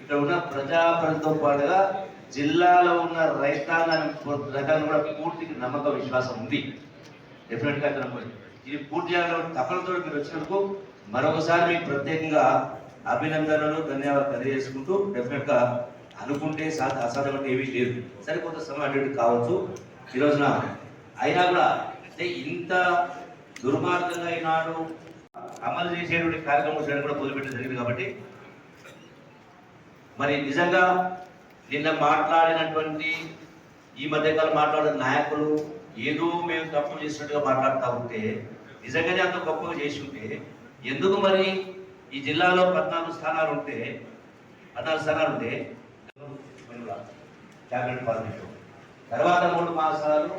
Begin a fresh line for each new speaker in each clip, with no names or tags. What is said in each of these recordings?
ఇక్కడ ఉన్న ప్రజాప్రతితో పాటుగా జిల్లాలో ఉన్న రైతాంగాన్ని రైతాంగం కూడా పూర్తి నమ్మక విశ్వాసం ఉంది. డెఫినెట్గా ఇది పూర్తి చేయాలని తపనతో మీరు వచ్చినందుకు మరొకసారి మీకు ప్రత్యేకంగా అభినందనలు ధన్యవాదాలు తెలియజేసుకుంటూ డెఫినెట్గా అనుకుంటే సాధ అసాధ్యం ఏమీ లేదు. సరే కొంత సమయం అటు కావచ్చు. ఈ రోజున అయినా కూడా అంటే ఇంత దుర్మార్గంగా ఈనాడు అమలు చేసేటువంటి కార్యక్రమం చేయడం కూడా మొదలుపెట్టడం జరిగింది కాబట్టి మరి నిజంగా నిన్న మాట్లాడినటువంటి ఈ మధ్యకాలం మాట్లాడిన నాయకులు ఏదో మేము తప్పు చేసినట్టుగా మాట్లాడుతూ ఉంటే నిజంగానే అంత గొప్పగా చేసి ఉంటే ఎందుకు మరి ఈ జిల్లాలో పద్నాలుగు స్థానాలు ఉంటే పద్నాలుగు స్థానాలు ఉంటే క్యాబినెట్ ఫార్మేషన్ తర్వాత మూడు మాసాలు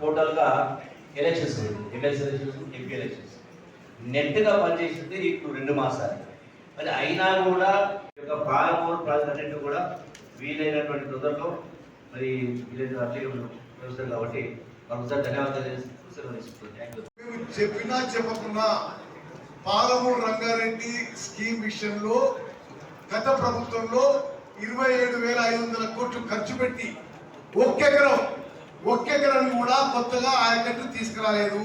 టోటల్గా elections MLC elections MP elections నెట్గా పనిచేసింది ఇప్పుడు రెండు మాసాలు. మరి అయినా కూడా ఈ యొక్క పాలమూరు ప్రాజెక్టు కూడా వీలైనటువంటి తొందరలో మరి వీలైన అట్లే వ్యవస్థలు కాబట్టి మరొకసారి ధన్యవాదాలు తెలియజేస్తూ సెలవు
చెప్పినా చెప్పకున్నా పాలమూరు రంగారెడ్డి స్కీమ్ విషయంలో గత ప్రభుత్వంలో ఇరవై ఏడు వేల ఐదు వందల కోట్లు ఖర్చు పెట్టి ఒక్కెకరం ఒక్కెకరం కూడా కొత్తగా ఆయకట్టు తీసుకురాలేదు.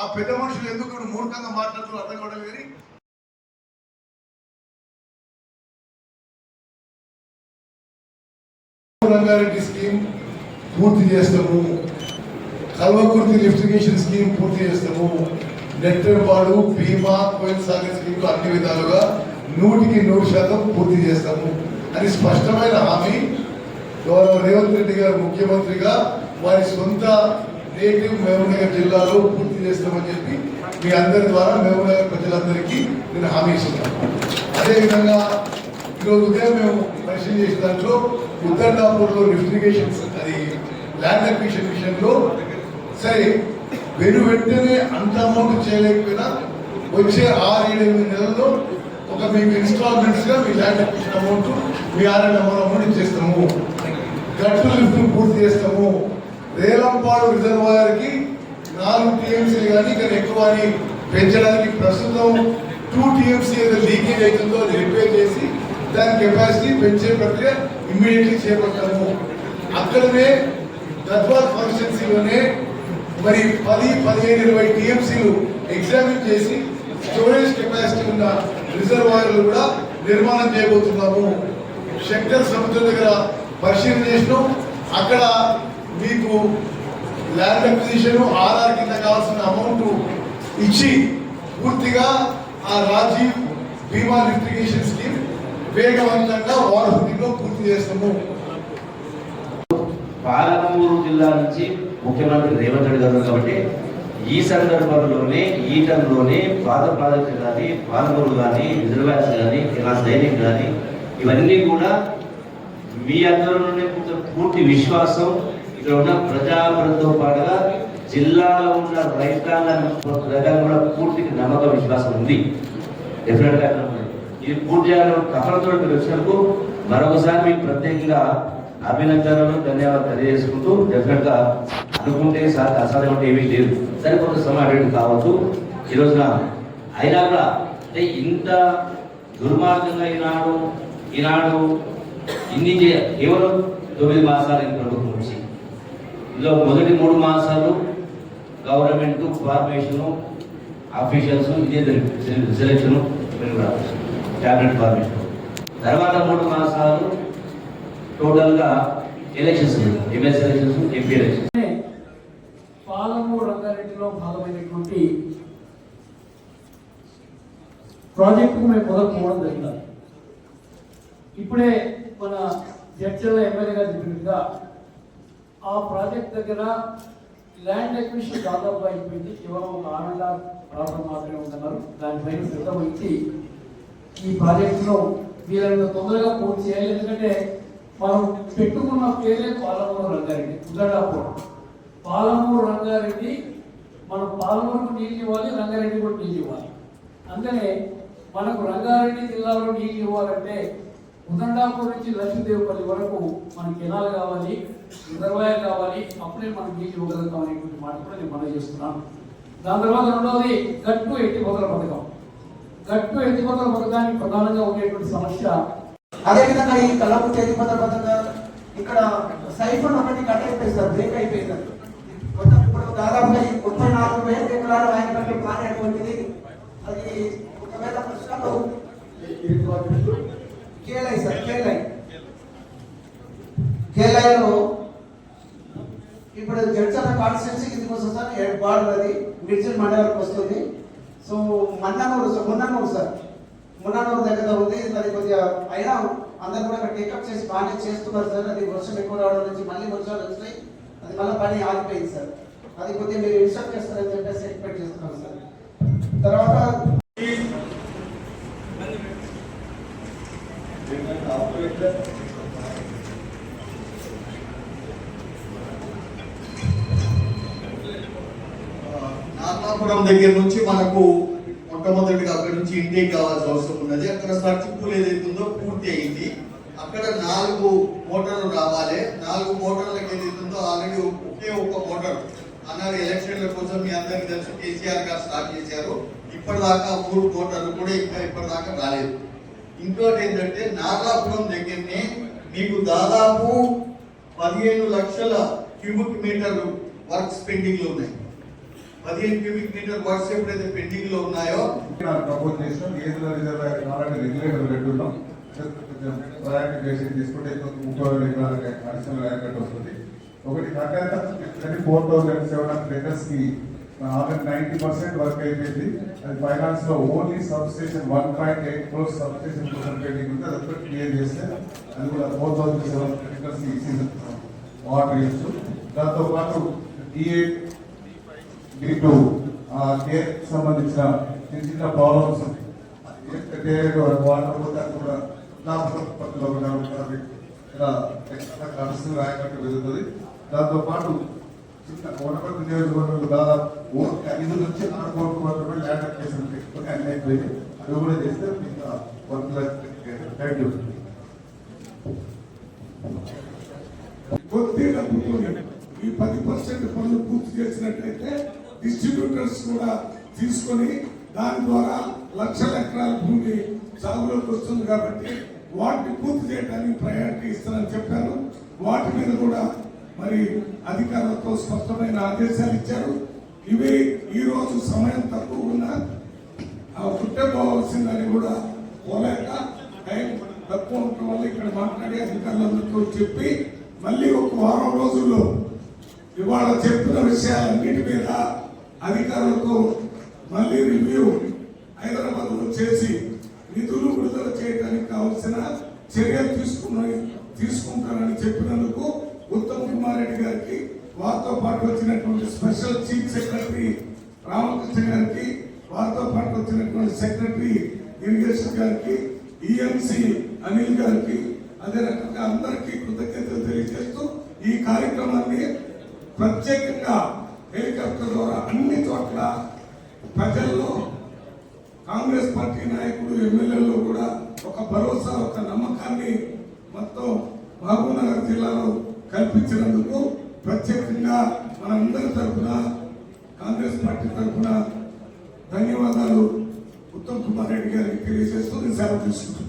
ఆ పెద్ద మనుషులు ఎందుకు ఇప్పుడు మూర్ఖంగా మాట్లాడుతున్నారు అర్థం కావడం కానీ? రంగారెడ్డి స్కీమ్ పూర్తి చేస్తాము. కల్వకుర్తి లిఫ్టిగేషన్ స్కీమ్ పూర్తి చేస్తాము. నెట్టెంపాడు బీమా కోయిల్ సాగర్ స్కీమ్ అన్ని విధాలుగా నూటికి నూరు శాతం పూర్తి చేస్తాము. అని స్పష్టమైన హామీ. గౌరవ రేవంత్ రెడ్డి గారు ముఖ్యమంత్రిగా వారి సొంత నేటివ్ మహబూబ్నగర్ జిల్లాలో పూర్తి చేస్తామని చెప్పి మీ అందరి ద్వారా మహబూబ్నగర్ ప్రజలందరికీ నేను హామీ ఇస్తున్నాను. అదేవిధంగా ఈరోజు ఉదయం మేము పరిశీలన చేసిన దాంట్లో ఉత్తర్దాపూర్లో లిఫ్టిగేషన్ అది ల్యాండ్ అక్విషన్ విషయంలో సరే వెను వెంటనే అంత అమౌంట్ చేయలేకపోయినా వచ్చే ఆరు ఏడు ఎనిమిది నెలల్లో ఒక మీకు ఇన్స్టాల్మెంట్స్గా మీ ల్యాండ్ అక్విజిషన్ అమౌంట్ మీ ఆరు అమౌంట్ అమౌంట్ ఇచ్చేస్తాము. గట్టు లిఫ్ట్ పూర్తి చేస్తాము. రేలంపాడు రిజర్వాయర్కి నాలుగు టీఎంసీలు కానీ ఇక్కడ ఎక్కువ అని పెంచడానికి ప్రస్తుతం టూ టీఎంసీ ఏదో లీకేజ్ అవుతుందో అది రిపేర్ చేసి దాని కెపాసిటీ పెంచే ప్రక్రియ ఇమ్మీడియట్లీ చేపడతాము. అక్కడనే గద్వాల్ కాన్స్టిట్యున్సీలోనే మరి పది పదిహేను ఇరవై టీఎంసీలు ఎగ్జామిన్ చేసి స్టోరేజ్ కెపాసిటీ ఉన్న రిజర్వాయర్లు కూడా నిర్మాణం చేయబోతున్నాము. శంకర్ సముద్రం దగ్గర పరిశీలన చేసినాం. అక్కడ మీకు ల్యాండ్ అక్విజిషన్ ఆర్ఆర్ కింద కావాల్సిన అమౌంట్ ఇచ్చి పూర్తిగా ఆ రాజీవ్ బీమా లిఫ్టిగేషన్ స్కీమ్ వేగవంతంగా వారసులో పూర్తి చేస్తాము.
పాలమూరు జిల్లా నుంచి ముఖ్యమంత్రి రేవంత్ రెడ్డి గారు కాబట్టి ఈ సందర్భంలోనే ఈ టైంలోనే పాత ప్రాజెక్టులు కానీ పాలమూరు కానీ రిజర్వాయర్స్ కానీ ఇలా సైనిక్ కానీ ఇవన్నీ కూడా మీ అందరిలోనే కొంచెం పూర్తి విశ్వాసం. ఇక్కడ ఉన్న ప్రజాప్రతితో పాటుగా జిల్లాలో ఉన్న రైతాంగాన్ని ప్రజా కూడా పూర్తి నమ్మక విశ్వాసం ఉంది. డెఫినెట్గా ఇది పూర్తి చేయాలని తపనతో వచ్చినందుకు మరొకసారి మీకు ప్రత్యేకంగా అభినందనలు ధన్యవాదాలు తెలియజేసుకుంటూ డెఫినెట్గా అనుకుంటే సార్ అసాధ్యం అంటే ఏమీ లేదు. సరే కొంత సమయం అటు కావచ్చు. ఈ రోజున అయినా కూడా అంటే ఇంత దుర్మార్గంగా ఈనాడు ఈనాడు ఇన్ని కేవలం తొమ్మిది మాసాలు ఈ ప్రభుత్వం వచ్చి. ఇందులో మొదటి మూడు మాసాలు గవర్నమెంట్ ఫార్మేషను ఆఫీషియల్స్ ఇదే సెలక్షన్ క్యాబినెట్ ఫార్మేషన్. తర్వాత మూడు మాసాలు టోటల్గా elections MLC elections MP elections.
Palamuru రంగారెడ్డిలో భాగమైనటువంటి ప్రాజెక్టుకు మేము మొదలుకోవడం జరిగింది. ఇప్పుడే మన చర్చలో ఎమ్మెల్యే గారు చెప్పినట్టుగా ఆ ప్రాజెక్ట్ దగ్గర ల్యాండ్ ఎక్విషన్ దాదాపు అయిపోయింది. కేవలం ఒక ఆనంద ప్రాబ్లం మాత్రమే ఉందన్నారు. దానిపైన శ్రద్ధ వహించి ఈ ప్రాజెక్టులో వీలైనంత తొందరగా పూర్తి చేయాలి. ఎందుకంటే మనం పెట్టుకున్న పేరే పాలమూరు రంగారెడ్డి ఉదడాపూర్ పాలమూరు రంగారెడ్డి మనం పాలమూరుకు నీళ్ళు ఇవ్వాలి రంగారెడ్డి కూడా నీళ్ళు ఇవ్వాలి. అందుకనే మనకు రంగారెడ్డి జిల్లాలో నీళ్ళు ఇవ్వాలంటే ఉదండాపూర్ నుంచి లక్ష్మీదేవపల్లి వరకు మనకి కెనాల్ కావాలి రిజర్వాయర్ కావాలి అప్పుడే మనం నీళ్ళు ఇవ్వగలుగుతాం అనేటువంటి మాట కూడా నేను మనం చేస్తున్నాను. దాని తర్వాత రెండవది గట్టు ఎత్తిపోతల పథకం. గట్టు ఎత్తిపోతల పథకానికి ప్రధానంగా ఉండేటువంటి సమస్య
అదేవిధంగా ఈ కళ్ళపు చేతి పథకం ఇక్కడ సైఫన్ ఒకటి కట్ అయిపోయింది సార్ బ్రేక్ అయిపోయింది. దాదాపుగా ఈ ముప్పై నాలుగు వేల ఎకరాలు ఆయన కంటే ప్లాన్ అది ఒకవేళ ప్రశ్నలో కేలై సార్ కేలై. కేలైలో ఇప్పుడు జడ్చర్ల కాన్స్టిట్యూన్సీ కిందకి వస్తుంది సార్ ఏడు బార్డర్ అది మిర్చిల్ మండలానికి వస్తుంది. So Mannanur sir Munnanur sir. Munnanur దగ్గర ఉంది దాని కొద్దిగా అయినా అందరు కూడా అక్కడ టేకప్ చేసి బాగానే చేస్తున్నారు సార్. అది వర్షం ఎక్కువ రావడం నుంచి మళ్ళీ వర్షాలు వచ్చినాయి. అది మళ్ళీ పని ఆగిపోయింది సార్. అది కొద్దిగా మీరు ఇన్స్ట్రక్ట్ చేస్తారని చెప్పేసి ఎక్స్పెక్ట్ చేస్తున్నాం సార్. తర్వాత
నార్లాపురం దగ్గర నుంచి మనకు మొట్టమొదటిగా అక్కడ నుంచి ఇంటికి కావాల్సిన అవసరం ఉన్నది. అక్కడ సర్చ్ పూల్ ఏదైతే ఉందో పూర్తి అయింది. అక్కడ నాలుగు మోటార్లు రావాలి. నాలుగు మోటార్లకు ఏదైతే ఉందో ఆల్రెడీ ఒకే ఒక మోటార్. అన్నారు ఎలక్షన్ల కోసం మీ అందరికీ తెలుసు కేసీఆర్ గారు స్టార్ట్ చేశారు. ఇప్పటిదాకా మూడు కోటర్లు కూడా ఇంకా ఇప్పటిదాకా రాలేదు. ఇంకోటి ఏంటంటే నాగాపురం దగ్గరనే మీకు దాదాపు పదిహేను లక్షల క్యూబిక్ మీటర్లు వర్క్స్ పెండింగ్లో ఉన్నాయి. పదిహేను క్యూబిక్ మీటర్ వర్క్స్ ఎప్పుడైతే పెండింగ్లో ఉన్నాయో
ప్రపోజ్ చేసినాం. ఏదుల రిజర్వాయర్ కావాలంటే రెగ్యులేటర్ పెట్టున్నాం. ప్రయాణం చేసి తీసుకుంటే ముప్పై వేల ఎకరాలకి అడిషనల్ ల్యాండ్ కట్ వస్తుంది. ఒకటి కాకపోతే ఫోర్ థౌసండ్ సెవెన్ హండ్రెడ్ ఎకర్స్కి ఆల్రెడీ నైన్టీ పర్సెంట్ వర్క్ అయిపోయింది అది ఫైనాన్స్లో only substation one point eight crores substation కోసం పెండింగ్ ఉంది అది ఒకటి క్లియర్ చేస్తే అది కూడా ఫోర్ థౌసండ్ సెవెన్ హండ్రెడ్ ఈ సీజన్ వాటర్ ఇచ్చు దాంతో పాటు డిఏ డి ఆ కేర్ సంబంధించిన చిన్న చిన్న ప్రాబ్లమ్స్ వాటర్ కూడా నా పత్తులో ఇలా ఎక్స్ట్రా ఖర్చు రాయకట్టు వెళ్తుంది దాంతో చిన్న వనపర్తి నియోజకవర్గంలో దాదాపు ఓకే ఐదు నుంచి ఆరు కోట్ల మాత్రమే ల్యాండ్ అప్లికేషన్ పెట్టుకుని అన్ని అయిపోయింది అవి కూడా చేస్తే ఇంకా వన్ ల్యాక్ యూ
కొద్ది డబ్బుతో ఈ పది పర్సెంట్ పనులు పూర్తి చేసినట్లయితే డిస్ట్రిబ్యూటర్స్ కూడా తీసుకొని దాని ద్వారా లక్షల ఎకరాల భూమి సాగులోకి వస్తుంది కాబట్టి వాటిని పూర్తి చేయడానికి ప్రయారిటీ ఇస్తానని చెప్పారు. వాటి మీద కూడా మరి అధికారులతో స్పష్టమైన ఆదేశాలు ఇచ్చారు. ఇవి ఈరోజు సమయం తక్కువ ఉన్నా ఆ పుట్టే పోవాల్సిందని కూడా పోలేక టైం తక్కువ ఉండటం వల్ల ఇక్కడ మాట్లాడి అధికారులందరితో చెప్పి మళ్ళీ ఒక వారం రోజుల్లో ఇవాళ చెప్పిన విషయాలన్నిటి మీద అధికారులతో మళ్ళీ రివ్యూ హైదరాబాద్లో చేసి విడుదల చేయడానికి కావాల్సిన చర్యలు తీసుకున్న తీసుకుంటారని చెప్పినందుకు ఉత్తమ్ కుమార్ రెడ్డి గారికి వారితో పాటు వచ్చినటువంటి స్పెషల్ చీఫ్ సెక్రటరీ రామకృష్ణ గారికి వారితో పాటు వచ్చినటువంటి సెక్రటరీ ఇరిగేషన్ గారికి ఈఎంసి అనిల్ గారికి అదే రకంగా అందరికీ కృతజ్ఞతలు తెలియజేస్తూ ఈ కార్యక్రమాన్ని ప్రత్యేకంగా హెలికాప్టర్ ద్వారా అన్ని చోట్ల ప్రజల్లో కాంగ్రెస్ పార్టీ నాయకులు ఎమ్మెల్యేలు కూడా ఒక భరోసా ఒక నమ్మకాన్ని మొత్తం మహబూబ్నగర్ జిల్లాలో కల్పించినందుకు ప్రత్యేకంగా మనందరి తరఫున కాంగ్రెస్ పార్టీ తరఫున ధన్యవాదాలు. ఉత్తమ్ కుమార్ రెడ్డి గారికి తెలియజేస్తూ నేను సెలవు తీసుకుంటున్నాను.